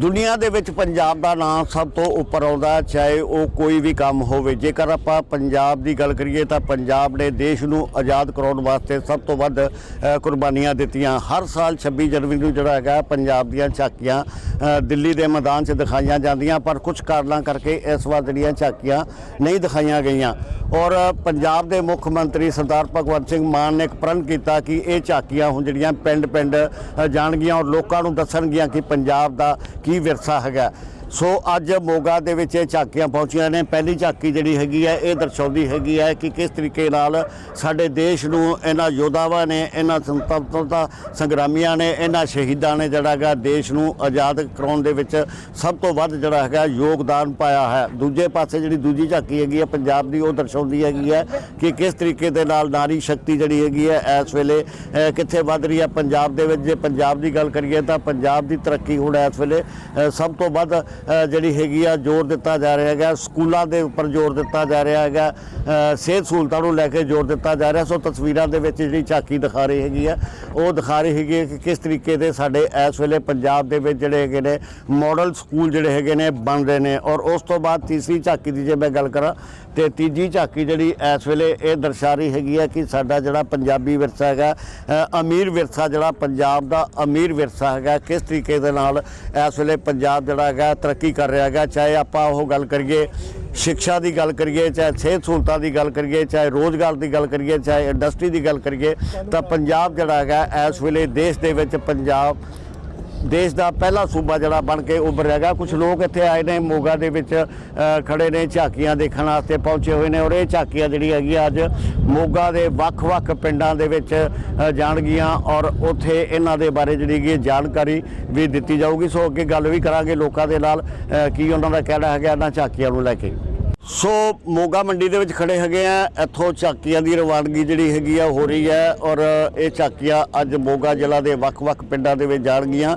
ਦੁਨੀਆ ਦੇ ਵਿੱਚ ਪੰਜਾਬ ਦਾ ਨਾਮ ਸਭ ਤੋਂ ਉੱਪਰ ਆਉਂਦਾ ਚਾਹੇ ਉਹ ਕੋਈ ਵੀ ਕੰਮ ਹੋਵੇ। ਜੇਕਰ ਆਪਾਂ ਪੰਜਾਬ ਦੀ ਗੱਲ ਕਰੀਏ ਤਾਂ ਪੰਜਾਬ ਨੇ ਦੇਸ਼ ਨੂੰ ਆਜ਼ਾਦ ਕਰਾਉਣ ਵਾਸਤੇ ਸਭ ਤੋਂ ਵੱਧ ਕੁਰਬਾਨੀਆਂ ਦਿੱਤੀਆਂ। ਹਰ ਸਾਲ 26 ਜਨਵਰੀ ਨੂੰ ਜਿਹੜਾ ਹੈਗਾ, ਪੰਜਾਬ ਦੀਆਂ ਝਾਕੀਆਂ ਦਿੱਲੀ ਦੇ ਮੈਦਾਨ 'ਚ ਦਿਖਾਈਆਂ ਜਾਂਦੀਆਂ, ਪਰ ਕੁਝ ਕਾਰਨਾਂ ਕਰਕੇ ਇਸ ਵਾਰ ਜਿਹੜੀਆਂ ਝਾਕੀਆਂ ਨਹੀਂ ਦਿਖਾਈਆਂ ਗਈਆਂ। ਔਰ ਪੰਜਾਬ ਦੇ ਮੁੱਖ ਮੰਤਰੀ ਸਰਦਾਰ ਭਗਵੰਤ ਸਿੰਘ ਮਾਨ ਨੇ ਇੱਕ ਪ੍ਰਣ ਕੀਤਾ ਕਿ ਇਹ ਝਾਕੀਆਂ ਹੁਣ ਜਿਹੜੀਆਂ ਪਿੰਡ-ਪਿੰਡ ਜਾਣਗੀਆਂ ਔਰ ਲੋਕਾਂ ਨੂੰ ਦੱਸਣਗੀਆਂ ਕਿ ਪੰਜਾਬ ਦਾ ਕੀ ਵਿਰਸਾ ਹੈਗਾ? ਸੋ ਅੱਜ ਮੋਗਾ ਦੇ ਵਿੱਚ ਇਹ ਝਾਕੀਆਂ ਪਹੁੰਚੀਆਂ ਨੇ। ਪਹਿਲੀ ਝਾਕੀ ਜਿਹੜੀ ਹੈਗੀ ਹੈ, ਇਹ ਦਰਸਾਉਂਦੀ ਹੈਗੀ ਹੈ ਕਿ ਕਿਸ ਤਰੀਕੇ ਨਾਲ ਸਾਡੇ ਦੇਸ਼ ਨੂੰ ਇਹਨਾਂ ਯੋਧਾਵਾਂ ਨੇ, ਇਹਨਾਂ ਸੰਤਪਤਾ ਸੰਗਰਾਮੀਆਂ ਨੇ, ਇਹਨਾਂ ਸ਼ਹੀਦਾਂ ਨੇ ਜਿਹੜਾ ਹੈਗਾ ਦੇਸ਼ ਨੂੰ ਆਜ਼ਾਦ ਕਰਾਉਣ ਦੇ ਵਿੱਚ ਸਭ ਤੋਂ ਵੱਧ ਜਿਹੜਾ ਹੈਗਾ ਯੋਗਦਾਨ ਪਾਇਆ ਹੈ। ਦੂਜੇ ਪਾਸੇ ਜਿਹੜੀ ਦੂਜੀ ਝਾਕੀ ਹੈਗੀ ਹੈ, ਪੰਜਾਬ ਦੀ, ਉਹ ਦਰਸਾਉਂਦੀ ਹੈਗੀ ਹੈ ਕਿ ਕਿਸ ਤਰੀਕੇ ਦੇ ਨਾਲ ਨਾਰੀ ਸ਼ਕਤੀ ਜਿਹੜੀ ਹੈਗੀ ਹੈ, ਇਸ ਵੇਲੇ ਕਿੱਥੇ ਵੱਧ ਰਹੀ ਹੈ ਪੰਜਾਬ ਦੇ ਵਿੱਚ। ਜੇ ਪੰਜਾਬ ਦੀ ਗੱਲ ਕਰੀਏ ਤਾਂ ਪੰਜਾਬ ਦੀ ਤਰੱਕੀ ਹੁਣ ਇਸ ਵੇਲੇ ਸਭ ਤੋਂ ਵੱਧ ਜਿਹੜੀ ਹੈਗੀ ਆ, ਜ਼ੋਰ ਦਿੱਤਾ ਜਾ ਰਿਹਾ ਹੈਗਾ। ਸਕੂਲਾਂ ਦੇ ਉੱਪਰ ਜ਼ੋਰ ਦਿੱਤਾ ਜਾ ਰਿਹਾ ਹੈਗਾ। ਸਿਹਤ ਸਹੂਲਤਾਂ ਨੂੰ ਲੈ ਕੇ ਜ਼ੋਰ ਦਿੱਤਾ ਜਾ ਰਿਹਾ। ਸੋ ਤਸਵੀਰਾਂ ਦੇ ਵਿੱਚ ਜਿਹੜੀ ਝਾਕੀ ਦਿਖਾ ਰਹੀ ਹੈਗੀ ਆ, ਉਹ ਦਿਖਾ ਰਹੀ ਹੈਗੀ ਹੈ ਕਿ ਕਿਸ ਤਰੀਕੇ ਦੇ ਸਾਡੇ ਇਸ ਵੇਲੇ ਪੰਜਾਬ ਦੇ ਵਿੱਚ ਜਿਹੜੇ ਹੈਗੇ ਨੇ ਮਾਡਲ ਸਕੂਲ ਜਿਹੜੇ ਹੈਗੇ ਨੇ, ਬਣ ਰਹੇ ਨੇ। ਔਰ ਉਸ ਤੋਂ ਬਾਅਦ ਤੀਸਰੀ ਝਾਕੀ ਦੀ ਜੇ ਮੈਂ ਗੱਲ ਕਰਾਂ, ਤੇ ਤੀਜੀ ਝਾਕੀ ਜਿਹੜੀ ਇਸ ਵੇਲੇ ਇਹ ਦਰਸਾ ਰਹੀ ਹੈਗੀ ਹੈ ਕਿ ਸਾਡਾ ਜਿਹੜਾ ਪੰਜਾਬੀ ਵਿਰਸਾ ਹੈਗਾ ਅਮੀਰ ਵਿਰਸਾ ਜਿਹੜਾ ਪੰਜਾਬ ਦਾ ਅਮੀਰ ਵਿਰਸਾ ਹੈਗਾ, ਕਿਸ ਤਰੀਕੇ ਦੇ ਨਾਲ ਇਸ ਵੇਲੇ ਪੰਜਾਬ ਜਿਹੜਾ ਹੈਗਾ ਤਰੱਕੀ ਕਰ ਰਿਹਾ ਹੈਗਾ, ਚਾਹੇ ਆਪਾਂ ਉਹ ਗੱਲ ਕਰੀਏ, ਸਿੱਖਿਆ ਦੀ ਗੱਲ ਕਰੀਏ, ਚਾਹੇ ਸਿਹਤ ਸਹੂਲਤਾਂ ਦੀ ਗੱਲ ਕਰੀਏ, ਚਾਹੇ ਰੋਜ਼ਗਾਰ ਦੀ ਗੱਲ ਕਰੀਏ, ਚਾਹੇ ਇੰਡਸਟਰੀ ਦੀ ਗੱਲ ਕਰੀਏ, ਤਾਂ ਪੰਜਾਬ ਜਿਹੜਾ ਹੈਗਾ, ਇਸ ਵੇਲੇ ਦੇਸ਼ ਦੇ ਵਿੱਚ ਪੰਜਾਬ ਦੇਸ਼ ਦਾ ਪਹਿਲਾ ਸੂਬਾ ਜਿਹੜਾ ਬਣ ਕੇ ਉੱਭਰ ਹੈਗਾ। ਕੁਝ ਲੋਕ ਇੱਥੇ ਆਏ ਨੇ ਮੋਗਾ ਦੇ ਵਿੱਚ ਅ, ਖੜੇ ਨੇ ਝਾਕੀਆਂ ਦੇਖਣ ਵਾਸਤੇ ਪਹੁੰਚੇ ਹੋਏ ਨੇ ਔਰ ਇਹ ਝਾਕੀਆਂ ਜਿਹੜੀ ਹੈਗੀ ਅੱਜ ਮੋਗਾ ਦੇ ਵੱਖ-ਵੱਖ ਪਿੰਡਾਂ ਦੇ ਵਿੱਚ ਜਾਣਗੀਆਂ ਔਰ ਉੱਥੇ ਇਹਨਾਂ ਦੇ ਬਾਰੇ ਜਿਹੜੀ ਹੈਗੀ ਜਾਣਕਾਰੀ ਵੀ ਦਿੱਤੀ ਜਾਊਗੀ। ਸੋ ਅੱਗੇ ਗੱਲ ਵੀ ਕਰਾਂਗੇ ਲੋਕਾਂ ਦੇ ਨਾਲ। ਕੀ ਉਹਨਾਂ ਦਾ ਕਹਿਣਾ ਹੈਗਾ ਇਹਨਾਂ ਝਾਕੀਆਂ ਨੂੰ ਲੈ ਕੇ। ਸੋ ਮੋਗਾ ਮੰਡੀ ਦੇ ਵਿੱਚ ਖੜੇ ਹੈਗੇ ਆ। ਇੱਥੋਂ ਝਾਕੀਆਂ ਦੀ ਰਵਾਨਗੀ ਜਿਹੜੀ ਹੈਗੀ ਆ ਹੋ ਰਹੀ ਹੈ ਔਰ ਇਹ ਝਾਕੀਆਂ ਅੱਜ ਮੋਗਾ ਜ਼ਿਲ੍ਹਾ ਦੇ ਵੱਖ-ਵੱਖ ਪਿੰਡਾਂ ਦੇ ਵਿੱਚ ਜਾਣਗੀਆਂ।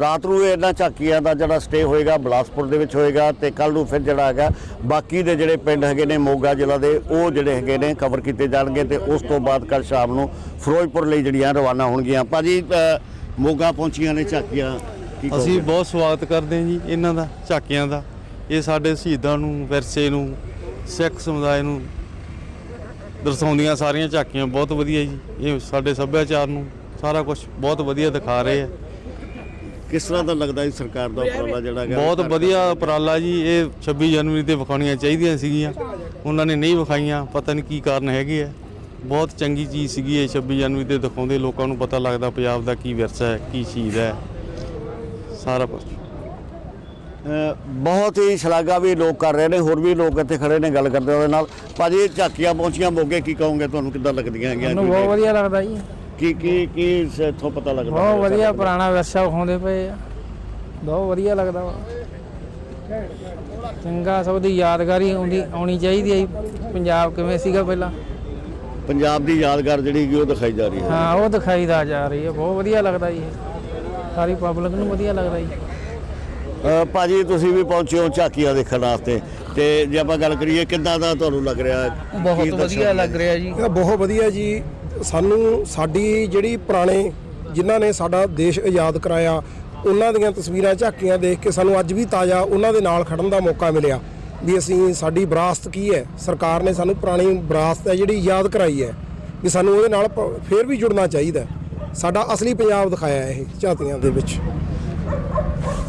ਰਾਤ ਨੂੰ ਇਹਨਾਂ ਝਾਕੀਆਂ ਦਾ ਜਿਹੜਾ ਸਟੇ ਹੋਏਗਾ ਬਲਾਸਪੁਰ ਦੇ ਵਿੱਚ ਹੋਏਗਾ ਤੇ ਕੱਲ ਨੂੰ ਫਿਰ ਜਿਹੜਾ ਹੈਗਾ ਬਾਕੀ ਦੇ ਜਿਹੜੇ ਪਿੰਡ ਹੈਗੇ ਨੇ ਮੋਗਾ ਜ਼ਿਲ੍ਹਾ ਦੇ ਉਹ ਜਿਹੜੇ ਹੈਗੇ ਨੇ ਕਵਰ ਕੀਤੇ ਜਾਣਗੇ ਤੇ ਉਸ ਤੋਂ ਬਾਅਦ ਕੱਲ ਸ਼ਾਮ ਨੂੰ ਫਿਰੋਜ਼ਪੁਰ ਲਈ ਜਿਹੜੀਆਂ ਰਵਾਨਾ ਹੋਣਗੀਆਂ। ਭਾਜੀ ਅ, ਮੋਗਾ ਪਹੁੰਚੀਆਂ ਨੇ ਝਾਕੀਆਂ ਅਸੀਂ ਬਹੁਤ ਸਵਾਗਤ ਕਰਦੇ ਹਾਂ ਜੀ ਇਹਨਾਂ ਦਾ ਝਾਕੀਆਂ ਦਾ। ਇਹ ਸਾਡੇ ਸ਼ਹੀਦਾਂ ਨੂੰ ਵਿਰਸੇ ਨੂੰ ਸਿੱਖ ਸਮੁਦਾਇ ਨੂੰ ਦਰਸਾਉਂਦੀਆਂ ਸਾਰੀਆਂ ਝਾਕੀਆਂ। ਬਹੁਤ ਵਧੀਆ ਜੀ। ਇਹ ਸਾਡੇ ਸੱਭਿਆਚਾਰ ਨੂੰ ਸਾਰਾ ਕੁਝ ਬਹੁਤ ਵਧੀਆ ਦਿਖਾ ਰਹੇ ਆ। ਕਿਸ ਤਰ੍ਹਾਂ ਦਾ ਲੱਗਦਾ ਜੀ ਸਰਕਾਰ ਦਾ ਉਪਰਾਲਾ ਜਿਹੜਾ ਹੈਗਾ? ਬਹੁਤ ਵਧੀਆ ਉਪਰਾਲਾ ਜੀ। ਇਹ 26 ਜਨਵਰੀ ਤੇ ਵਿਖਾਉਣੀਆਂ ਚਾਹੀਦੀਆਂ ਸੀਗੀਆਂ। ਉਹਨਾਂ ਨੇ ਨਹੀਂ ਵਿਖਾਈਆਂ। ਪਤਾ ਨਹੀਂ ਕੀ ਕਾਰਨ ਹੈਗੇ ਆ। ਬਹੁਤ ਚੰਗੀ ਚੀਜ਼ ਸੀਗੀ ਇਹ 26 ਜਨਵਰੀ ਤੇ ਦਿਖਾਉਂਦੇ। ਲੋਕਾਂ ਨੂੰ ਪਤਾ ਲੱਗਦਾ ਪੰਜਾਬ ਦਾ ਕੀ ਵਿਰਸਾ ਹੈ ਕੀ ਚੀਜ਼ ਹੈ। ਸਾਰਾ ਕੁਝ ਬਹੁਤ ਹੀ ਸ਼ਲਾਘਾ ਵੀ ਲੋਕ ਕਰ ਰਹੇ ਨੇ ਹੋਰ ਵੀ ਲੋਕ ਇੱਥੇ ਖੜੇ ਨੇ ਗੱਲ ਕਰਦੇ ਉਹਦੇ ਨਾਲ। ਭਾਜੀ ਇਹ ਝਾਕੀਆਂ ਪਹੁੰਚੀਆਂ ਮੋਗੇ ਕੀ ਕਹੋਗੇ ਤੁਹਾਨੂੰ ਕਿੱਦਾਂ ਲੱਗਦੀਆਂ ਹੈਗੀਆਂ ਮੈਨੂੰ ਬਹੁਤ ਵਧੀਆ ਲੱਗਦਾ ਜੀ। ਕੀ ਕੀ ਕੀ ਇੱਥੋਂ ਪਤਾ ਲੱਗਦਾ ਬਹੁਤ ਵਧੀਆ ਪੁਰਾਣਾ ਵਿਰਸਾ ਵਿਖਾਉਂਦੇ ਪਏ ਆ। ਬਹੁਤ ਵਧੀਆ ਲੱਗਦਾ ਵਾ। ਚੰਗਾ ਸਭ ਦੀ ਯਾਦਗਾਰੀ ਆਉਂਦੀ ਆਉਣੀ ਚਾਹੀਦੀ ਹੈ ਪੰਜਾਬ ਕਿਵੇਂ ਸੀਗਾ ਪਹਿਲਾਂ? ਪੰਜਾਬ ਦੀ ਯਾਦਗਾਰ ਜਿਹੜੀ ਹੈਗੀ ਉਹ ਦਿਖਾਈ ਜਾ ਰਹੀ ਹੈ। ਹਾਂ ਉਹ ਦਿਖਾਈ ਦਾ ਜਾ ਰਹੀ ਹੈ। ਬਹੁਤ ਵਧੀਆ ਲੱਗਦਾ ਜੀ। ਸਾਰੀ ਪਬਲਿਕ ਨੂੰ ਵਧੀਆ ਲੱਗਦਾ ਜੀ। ਭਾਜੀ ਤੁਸੀਂ ਵੀ ਪਹੁੰਚੇ ਹੋ ਝਾਕੀਆਂ ਦੇਖਣ ਵਾਸਤੇ। ਤੇ ਜੇ ਆਪਾਂ ਗੱਲ ਕਰੀਏ ਕਿੱਦਾਂ ਦਾ ਤੁਹਾਨੂੰ ਲੱਗ ਰਿਹਾ? ਬਹੁਤ ਵਧੀਆ ਲੱਗ ਰਿਹਾ ਜੀ। ਬਹੁਤ ਵਧੀਆ ਜੀ। ਸਾਨੂੰ ਸਾਡੀ ਜਿਹੜੀ ਪੁਰਾਣੇ ਜਿਨ੍ਹਾਂ ਨੇ ਸਾਡਾ ਦੇਸ਼ ਆਜ਼ਾਦ ਕਰਾਇਆ ਉਹਨਾਂ ਦੀਆਂ ਤਸਵੀਰਾਂ ਝਾਕੀਆਂ ਦੇਖ ਕੇ ਸਾਨੂੰ ਅੱਜ ਵੀ ਤਾਜ਼ਾ ਉਹਨਾਂ ਦੇ ਨਾਲ ਖੜਨ ਦਾ ਮੌਕਾ ਮਿਲਿਆ ਵੀ ਅਸੀਂ ਸਾਡੀ ਵਿਰਾਸਤ ਕੀ ਹੈ? ਸਰਕਾਰ ਨੇ ਸਾਨੂੰ ਪੁਰਾਣੀ ਵਿਰਾਸਤ ਹੈ ਜਿਹੜੀ ਯਾਦ ਕਰਾਈ ਹੈ ਵੀ ਸਾਨੂੰ ਉਹਦੇ ਨਾਲ ਫੇਰ ਵੀ ਜੁੜਨਾ ਚਾਹੀਦਾ। ਸਾਡਾ ਅਸਲੀ ਪੰਜਾਬ ਦਿਖਾਇਆ ਇਹ ਝਾਤੀਆਂ ਦੇ ਵਿੱਚ।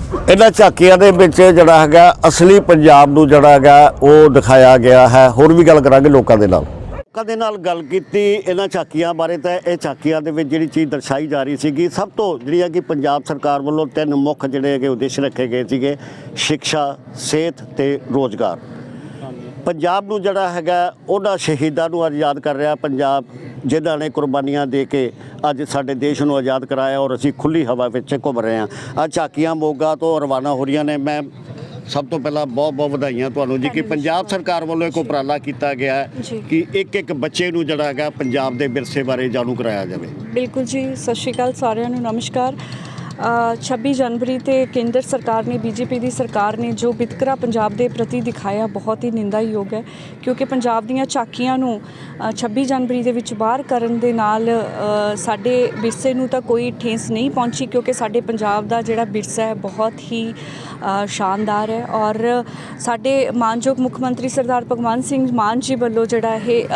ਇਹਨਾਂ ਝਾਕੀਆਂ ਦੇ ਵਿੱਚ ਜਿਹੜਾ ਹੈਗਾ ਅਸਲੀ ਪੰਜਾਬ ਨੂੰ ਜਿਹੜਾ ਹੈਗਾ ਉਹ ਦਿਖਾਇਆ ਗਿਆ ਹੈ। ਹੋਰ ਵੀ ਗੱਲ ਕਰਾਂਗੇ ਲੋਕਾਂ ਦੇ ਨਾਲ। ਲੋਕਾਂ ਦੇ ਨਾਲ ਗੱਲ ਕੀਤੀ ਇਹਨਾਂ ਝਾਕੀਆਂ ਬਾਰੇ ਤਾਂ ਇਹ ਝਾਕੀਆਂ ਦੇ ਵਿੱਚ ਜਿਹੜੀ ਚੀਜ਼ ਦਰਸਾਈ ਜਾ ਰਹੀ ਸੀਗੀ ਸਭ ਤੋਂ ਜਿਹੜੀਆਂ ਕਿ ਪੰਜਾਬ ਸਰਕਾਰ ਵੱਲੋਂ ਤਿੰਨ ਮੁੱਖ ਜਿਹੜੇ ਹੈਗੇ ਉਦੇਸ਼ ਰੱਖੇ ਗਏ ਸੀਗੇ ਸਿੱਖਿਆ ਸਿਹਤ ਤੇ ਰੋਜ਼ਗਾਰ। ਪੰਜਾਬ ਨੂੰ ਜਿਹੜਾ ਹੈਗਾ ਉਹਨਾਂ ਸ਼ਹੀਦਾਂ ਨੂੰ ਅੱਜ ਯਾਦ ਕਰ ਰਿਹਾ ਪੰਜਾਬ ਜਿਨ੍ਹਾਂ ਨੇ ਕੁਰਬਾਨੀਆਂ ਦੇ ਕੇ ਅੱਜ ਸਾਡੇ ਦੇਸ਼ ਨੂੰ ਆਜ਼ਾਦ ਕਰਾਇਆ ਔਰ ਅਸੀਂ ਖੁੱਲੀ ਹਵਾ ਵਿੱਚ ਘੁੰਮ ਰਹੇ ਹਾਂ। ਆ ਝਾਕੀਆਂ ਮੋਗਾ ਤੋਂ ਰਵਾਨਾ ਹੋ ਰਹੀਆਂ ਨੇ। ਮੈਂ ਸਭ ਤੋਂ ਪਹਿਲਾਂ ਬਹੁਤ ਬਹੁਤ ਵਧਾਈਆਂ ਤੁਹਾਨੂੰ ਜੀ ਕਿ ਪੰਜਾਬ ਸਰਕਾਰ ਵੱਲੋਂ ਇੱਕ ਉਪਰਾਲਾ ਕੀਤਾ ਗਿਆ ਹੈ। ਕਿ ਇੱਕ ਇੱਕ ਬੱਚੇ ਨੂੰ ਜਿਹੜਾ ਹੈਗਾ ਪੰਜਾਬ ਦੇ ਵਿਰਸੇ ਬਾਰੇ ਜਾਣੂ ਕਰਾਇਆ ਜਾਵੇ। ਬਿਲਕੁਲ ਜੀ ਸਤਿ ਸ਼੍ਰੀ ਅਕਾਲ ਸਾਰਿਆਂ ਨੂੰ ਨਮਸਕਾਰ। 26 ਜਨਵਰੀ ਤੇ ਕੇਂਦਰ ਸਰਕਾਰ ਨੇ ਬੀਜੇਪੀ ਦੀ ਸਰਕਾਰ ਨੇ ਜੋ ਵਿਤਕਰਾ ਪੰਜਾਬ ਦੇ ਪ੍ਰਤੀ ਦਿਖਾਇਆ ਬਹੁਤ ਹੀ ਨਿੰਦਾਯੋਗ ਹੈ। ਕਿਉਂਕਿ ਪੰਜਾਬ ਦੀਆਂ ਝਾਕੀਆਂ ਨੂੰ ਅ, 26 ਜਨਵਰੀ ਦੇ ਵਿੱਚ ਬਾਹਰ ਕਰਨ ਦੇ ਨਾਲ ਸਾਡੇ ਵਿਰਸੇ ਨੂੰ ਤਾਂ ਕੋਈ ਠੇਸ ਨਹੀਂ ਪਹੁੰਚੀ ਕਿਉਂਕਿ ਸਾਡੇ ਪੰਜਾਬ ਦਾ ਜਿਹੜਾ ਵਿਰਸਾ ਹੈ ਬਹੁਤ ਹੀ ਸ਼ਾਨਦਾਰ ਹੈ। ਔਰ ਸਾਡੇ ਮਾਨਯੋਗ ਮੁੱਖ ਮੰਤਰੀ ਸਰਦਾਰ ਭਗਵੰਤ ਸਿੰਘ ਮਾਨ ਜੀ ਵੱਲੋਂ ਜਿਹੜਾ ਇਹ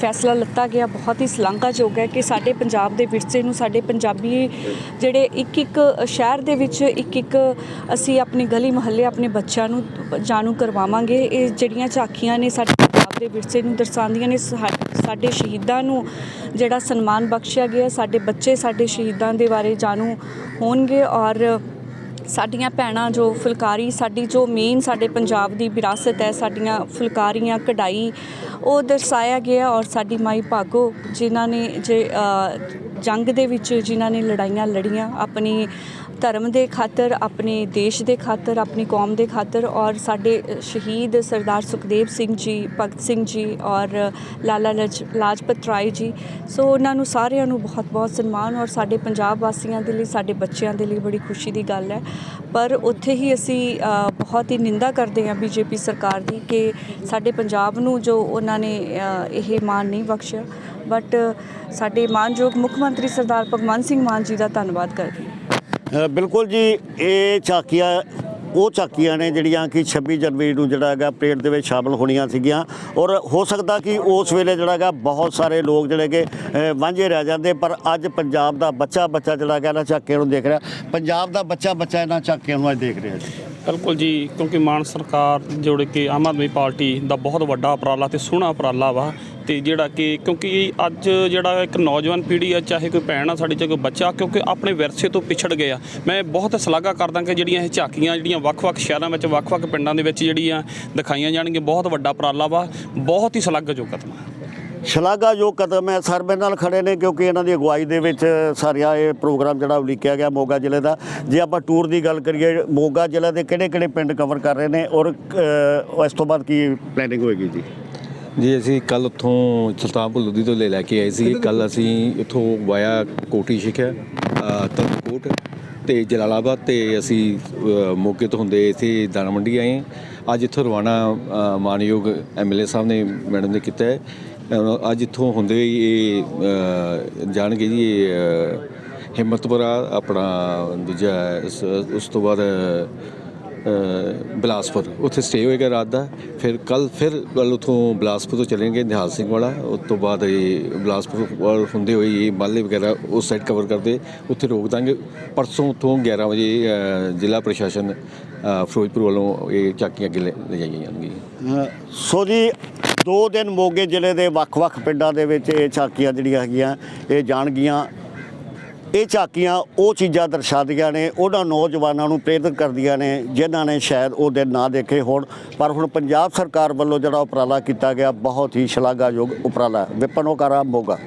ਫੈਸਲਾ ਲਿੱਤਾ ਗਿਆ ਬਹੁਤ ਹੀ ਸ਼ਲਾਘਾਯੋਗ ਹੈ ਕਿ ਸਾਡੇ ਪੰਜਾਬ ਦੇ ਵਿਰਸੇ ਨੂੰ ਸਾਡੇ ਪੰਜਾਬੀ ਜਿਹੜੇ ਇੱਕ ਇੱਕ ਸ਼ਹਿਰ ਦੇ ਵਿੱਚ ਇੱਕ ਇੱਕ ਅਸੀਂ ਆਪਣੀ ਗਲੀ ਮੁਹੱਲੇ ਆਪਣੇ ਬੱਚਿਆਂ ਨੂੰ ਜਾਣੂ ਕਰਵਾਵਾਂਗੇ। ਇਹ ਜਿਹੜੀਆਂ ਝਾਕੀਆਂ ਨੇ ਸਾਡੇ ਪੰਜਾਬ ਦੇ ਵਿਰਸੇ ਨੂੰ ਦਰਸਾਉਂਦੀਆਂ ਨੇ, ਸਾ- ਸਾਡੇ ਸ਼ਹੀਦਾਂ ਨੂੰ ਜਿਹੜਾ ਸਨਮਾਨ ਬਖਸ਼ਿਆ ਗਿਆ, ਸਾਡੇ ਬੱਚੇ ਸਾਡੇ ਸ਼ਹੀਦਾਂ ਦੇ ਬਾਰੇ ਜਾਣੂ ਹੋਣਗੇ ਔਰ ਸਾਡੀਆਂ ਭੈਣਾਂ ਜੋ ਫੁਲਕਾਰੀ, ਸਾਡੀ ਜੋ ਮੇਨ ਸਾਡੇ ਪੰਜਾਬ ਦੀ ਵਿਰਾਸਤ ਹੈ, ਸਾਡੀਆਂ ਫੁਲਕਾਰੀਆਂ, ਕਢਾਈ ਉਹ ਦਰਸਾਇਆ ਗਿਆ ਔਰ ਸਾਡੀ ਮਾਈ ਭਾਗੋ ਜਿਨ੍ਹਾਂ ਨੇ ਜੇ ਜੰਗ ਦੇ ਵਿੱਚ ਜਿਨ੍ਹਾਂ ਨੇ ਲੜਾਈਆਂ ਲੜੀਆਂ ਆਪਣੀ ਧਰਮ ਦੇ ਖਾਤਰ, ਆਪਣੇ ਦੇਸ਼ ਦੇ ਖਾਤਰ, ਆਪਣੀ ਕੌਮ ਦੇ ਖਾਤਰ ਔਰ ਸਾਡੇ ਸ਼ਹੀਦ ਸਰਦਾਰ ਸੁਖਦੇਵ ਸਿੰਘ ਜੀ, ਭਗਤ ਸਿੰਘ ਜੀ ਔਰ ਲਾਲਾ ਲਜ, ਲਾਜਪਤ ਰਾਏ ਜੀ। ਸੋ ਉਹਨਾਂ ਨੂੰ ਸਾਰਿਆਂ ਨੂੰ ਬਹੁਤ-ਬਹੁਤ ਸਨਮਾਨ ਔਰ ਸਾਡੇ ਪੰਜਾਬ ਵਾਸੀਆਂ ਦੇ ਲਈ, ਸਾਡੇ ਬੱਚਿਆਂ ਦੇ ਲਈ ਬੜੀ ਖੁਸ਼ੀ ਦੀ ਗੱਲ ਹੈ। ਪਰ ਉੱਥੇ ਹੀ ਅਸੀਂ ਬਹੁਤ ਹੀ ਨਿੰਦਾ ਕਰਦੇ ਹਾਂ ਬੀਜੇਪੀ ਸਰਕਾਰ ਦੀ ਕਿ ਸਾਡੇ ਪੰਜਾਬ ਨੂੰ ਜੋ ਉਹਨਾਂ ਨੇ ਇਹ ਮਾਣ ਨਹੀਂ ਬਖਸ਼ਿਆ। ਬਟ ਸਾਡੇ ਮਾਨਯੋਗ ਮੁੱਖ ਮੰਤਰੀ ਸਰਦਾਰ ਭਗਵੰਤ ਸਿੰਘ ਮਾਨ ਜੀ ਦਾ ਧੰਨਵਾਦ ਕਰਦੇ ਹਾਂ। ਬਿਲਕੁਲ ਜੀ, ਇਹ ਝਾਕੀਆਂ, ਉਹ ਝਾਕੀਆਂ ਨੇ ਜਿਹੜੀਆਂ ਕਿ 26 ਜਨਵਰੀ ਨੂੰ ਜਿਹੜਾ ਹੈਗਾ ਪਰੇਡ ਦੇ ਵਿੱਚ ਸ਼ਾਮਲ ਹੋਣੀਆਂ ਸੀਗੀਆਂ। ਔਰ ਹੋ ਸਕਦਾ ਕਿ ਉਸ ਵੇਲੇ ਜਿਹੜਾ ਹੈਗਾ ਬਹੁਤ ਸਾਰੇ ਲੋਕ ਜਿਹੜੇ ਕਿ ਵਾਂਝੇ ਰਹਿ ਜਾਂਦੇ, ਪਰ ਅੱਜ ਪੰਜਾਬ ਦਾ ਬੱਚਾ ਬੱਚਾ ਜਿਹੜਾ ਹੈਗਾ ਇਹਨਾਂ ਝਾਕੀਆਂ ਨੂੰ ਦੇਖ ਰਿਹਾ। ਪੰਜਾਬ ਦਾ ਬੱਚਾ ਬੱਚਾ ਇਹਨਾਂ ਝਾਕੀਆਂ ਨੂੰ ਅੱਜ ਦੇਖ ਰਿਹਾ ਜੀ। ਬਿਲਕੁਲ ਜੀ, ਕਿਉਂਕਿ ਮਾਨ ਸਰਕਾਰ ਜੋੜ ਕੇ ਆਮ ਆਦਮੀ ਪਾਰਟੀ ਦਾ ਬਹੁਤ ਵੱਡਾ ਉਪਰਾਲਾ ਤੇ ਸੋਹਣਾ ਉਪਰਾਲਾ ਵਾ। ਤੇ ਜਿਹੜਾ ਕਿ ਕਿਉਂਕਿ ਅੱਜ ਜਿਹੜਾ ਇੱਕ ਨੌਜਵਾਨ ਪੀੜ੍ਹੀ ਆ, ਚਾਹੇ ਕੋਈ ਭੈਣ ਆ ਸਾਡੀ ਚਾਹੇ ਕੋਈ ਬੱਚਾ, ਕਿਉਂਕਿ ਆਪਣੇ ਵਿਰਸੇ ਤੋਂ ਪਿਛੜ ਗਏ ਆ। ਮੈਂ ਬਹੁਤ ਸ਼ਲਾਘਾ ਕਰਦਾ ਕਿ ਜਿਹੜੀਆਂ ਇਹ ਝਾਕੀਆਂ, ਜਿਹੜੀਆਂ ਵੱਖ-ਵੱਖ ਸ਼ਹਿਰਾਂ ਵਿੱਚ, ਵੱਖ-ਵੱਖ ਪਿੰਡਾਂ ਦੇ ਵਿੱਚ ਜਿਹੜੀਆਂ ਦਿਖਾਈਆਂ ਜਾਣਗੀਆਂ, ਬਹੁਤ ਵੱਡਾ ਉਪਰਾਲਾ ਵਾ, ਬਹੁਤ ਹੀ ਸ਼ਲਾਘਾਯੋਗ ਕਦਮ ਆ। ਸ਼ਲਾਘਾਯੋਗ ਕਦਮ ਹੈ ਸਰ ਮੇਰੇ ਨਾਲ ਖੜੇ ਨੇ ਕਿਉਂਕਿ ਇਹਨਾਂ ਦੀ ਅਗਵਾਈ ਦੇ ਵਿੱਚ ਸਾਰਿਆ ਇਹ ਪ੍ਰੋਗਰਾਮ ਜਿਹੜਾ ਉਲੀਕਿਆ ਗਿਆ ਮੋਗਾ ਜ਼ਿਲ੍ਹੇ ਦਾ। ਜੇ ਆਪਾਂ ਟੂਰ ਦੀ ਗੱਲ ਕਰੀਏ, ਮੋਗਾ ਜ਼ਿਲ੍ਹੇ ਦੇ ਕਿਹੜੇ ਕਿਹੜੇ ਪਿੰਡ ਕਵਰ ਕਰ ਰਹੇ ਨੇ ਔਰ ਇਸ ਤੋਂ ਬਾਅਦ ਕੀ ਪਲੈਨਿੰਗ ਹੋਏਗੀ ਜੀ? ਜੀ ਅਸੀਂ ਕੱਲ ਉੱਥੋਂ ਸੁਲਤਾਨਪੁਰ ਲੋਧੀ ਤੋਂ ਲੈ ਲੈ ਕੇ ਆਏ ਸੀ ਕੱਲ ਅਸੀਂ ਇੱਥੋਂ ਵਾਇਆ ਕੋਟੀ ਸਿੱਖਿਆ ਤਨਕੋਟ ਤੇ ਜਲਾਲਾਬਾਦ ਤੇ ਅਸੀਂ ਮੌਕੇ ਤੋਂ ਹੁੰਦੇ ਇੱਥੇ ਦਾਣਾ ਮੰਡੀ ਆਏ ਅੱਜ ਇੱਥੋਂ ਰਵਾਨਾ ਅ, ਮਾਨਯੋਗ ਐਮਐਲਏ ਸਾਹਿਬ ਨੇ ਮੈਡਮ ਨੇ ਕੀਤਾ ਹੈ। ਅੱਜ ਇੱਥੋਂ ਹੁੰਦੇ ਹੀ ਇਹ ਜਾਣਗੇ ਜੀ ਇਹ, ਹਿੰਮਤਪੁਰਾ ਆਪਣਾ ਦੂਜਾ ਉਸ ਤੋਂ ਬਾਅਦ ਬਿਲਾਸਪੁਰ। ਉੱਥੇ ਸਟੇ ਹੋਏਗਾ ਰਾਤ ਦਾ। ਫਿਰ ਕੱਲ ਫਿਰ ਕੱਲ ਉਥੋਂ ਬਿਲਾਸਪੁਰ ਤੋਂ ਚੱਲਣਗੇ ਨਿਹਾਲ ਸਿੰਘ ਵਾਲਾ। ਉਸ ਤੋਂ ਬਾਅਦ ਇਹ ਬਿਲਾਸਪੁਰ ਹੁੰਦੇ ਹੋਏ ਇਹ ਮਾਲੇ ਵਗੈਰਾ ਉਸ ਸਾਈਡ ਕਵਰ ਕਰਦੇ। ਉੱਥੇ ਰੋਕ ਦਾਂਗੇ। ਪਰਸੋਂ ਉਥੋਂ 11 ਵਜੇ ਜ਼ਿਲ੍ਹਾ ਪ੍ਰਸ਼ਾਸਨ ਫਿਰੋਜ਼ਪੁਰ ਵੱਲੋਂ ਇਹ ਚਾਕੀਆਂ ਅੱਗੇ ਲੈ ਲੈ ਜਾਈਆਂ ਜਾਣਗੀਆਂ। ਸੋ ਜੀ, ਦੋ ਦਿਨ ਮੋਗੇ ਜ਼ਿਲ੍ਹੇ ਦੇ ਵੱਖ-ਵੱਖ ਪਿੰਡਾਂ ਦੇ ਵਿੱਚ ਇਹ ਝਾਕੀਆਂ ਜਿਹੜੀਆਂ ਹੈਗੀਆਂ, ਇਹ ਜਾਣਗੀਆਂ। ਇਹ ਝਾਕੀਆਂ ਉਹ ਚੀਜ਼ਾਂ ਦਰਸਾਉਂਦੀਆਂ ਨੇ, ਉਹਨਾਂ ਨੌਜਵਾਨਾਂ ਨੂੰ ਪ੍ਰੇਰਿਤ ਕਰਦੀਆਂ ਨੇ, ਜਿਨ੍ਹਾਂ ਨੇ ਸ਼ਾਇਦ ਉਹ ਦਿਨ ਨਾ ਦੇਖੇ ਹੋਣ ਪਰ ਹੁਣ ਪੰਜਾਬ ਸਰਕਾਰ ਵੱਲੋਂ ਜਿਹੜਾ ਉਪਰਾਲਾ ਕੀਤਾ ਗਿਆ, ਬਹੁਤ ਹੀ ਸ਼ਲਾਘਾਯੋਗ ਉਪਰਾਲਾ ਹੈ। ਵਿਪਨ ਓਕਾਰਾ ਮੋਗਾ